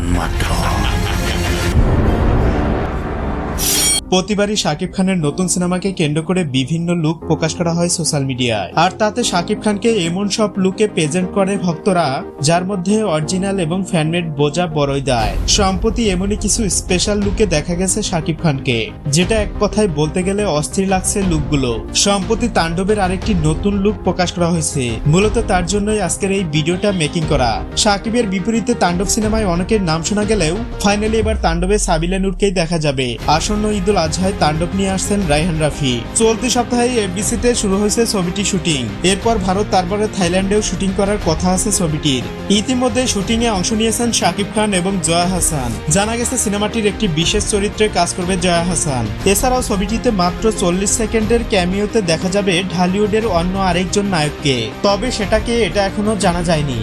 on my tongue. প্রতিবারই শাকিব খানের নতুন সিনেমাকে কেন্দ্র করে বিভিন্ন লুক প্রকাশ করা হয় সোশ্যাল মিডিয়ায়। আর তাতে শাকিব খানকে এমন সব লুকে প্রেজেন্ট করে ভক্তরা, যার মধ্যে অরিজিনাল এবং ফ্যানমেড বোঝা বড়ই দেয়। সম্প্রতি এমনই কিছু স্পেশাল লুকে দেখা গেছে শাকিব খানকে, যেটা এক কথায় বলতে গেলে অস্থির লাগছে লুকগুলো। সম্প্রতি তাণ্ডবের আরেকটি নতুন লুক প্রকাশ করা হয়েছে। মূলত তার জন্যই আজকের এই ভিডিওটা মেকিং করা। শাকিবের বিপরীতে তাণ্ডব সিনেমায় অনেকের নাম শোনা গেলেও ফাইনালি এবার তাণ্ডবে সাবিলা নূরকেই দেখা যাবে। আসন্ন ঈদুল আজহায় তাণ্ডব নিয়ে আসছেন রায়হান রাফি। চলতি সপ্তাহে এফডিসিতে শুরু হয়েছে ছবিটি শুটিং। এরপর ভারত তারপরে থাইল্যান্ডেও শুটিং করার কথা আছে ছবিটির। ইতিমধ্যে শুটিং এ অংশ নিয়েছেন শাকিব খান এবং জয়া হাসান। জানা গেছে, সিনেমাটির একটি বিশেষ চরিত্রে কাজ করবে জয়া হাসান। এছাড়াও ছবিটিতে মাত্র চল্লিশ সেকেন্ডের ক্যামিওতে দেখা যাবে ঢালিউডের অন্য আরেকজন নায়ককে। তবে সেটাকে এটা এখনও জানা যায়নি।